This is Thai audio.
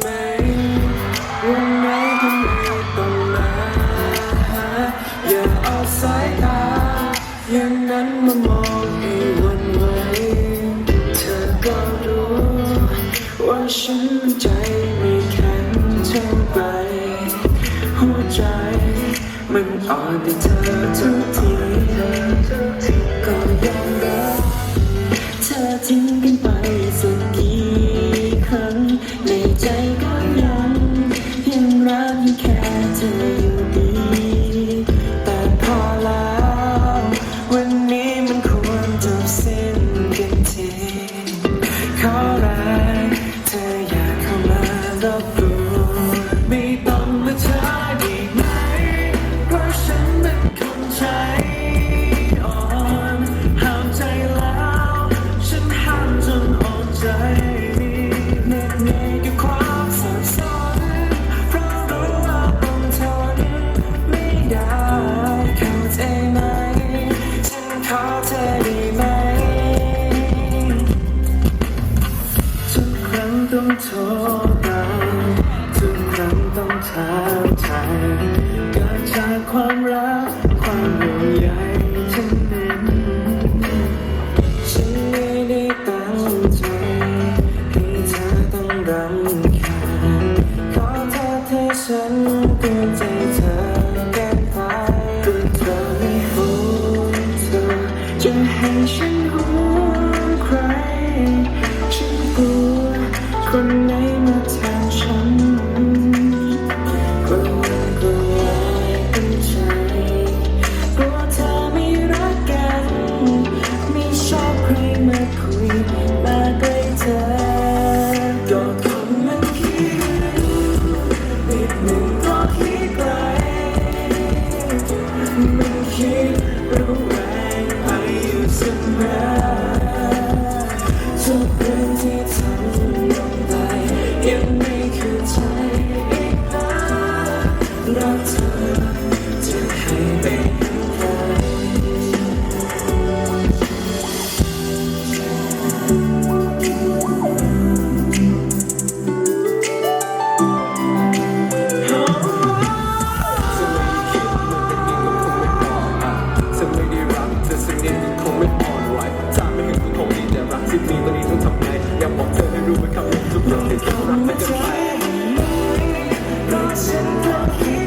ไหวันไหนทำไมต้อมาอย่าเอาสายตายังนั้นมามองให้วนไวเธอก็รู้ว่าฉันใจไม่แข็งเท่าไปหัวใจมันอ่อนต่เธอทุกทีก็ยอมรัเธอทิ้งกันไป ขอ ต้องถามใจเกิดจากความรัก ความห่วงใยฉันนั้นฉันไม่ได้ตั้งใจให้เธอต้องรำคาญขอโทษที่ฉันเตือนใจเธอเกินไปก็เธอไม่ห่เธอจะให้ฉันห่วงใคร คิดรู้แรงไปอยู่เสมอทุกเรื่องที่ทำลงไปยังไม่เข้าใจอีกนะรักเธอ แต่รักที่มีตอนนี้ต้องทำไงอยากบอกเธอให้รู้ว่าคำนี้สุดยอดที่คิดรักไม่จะไปก็ฉันก็คิด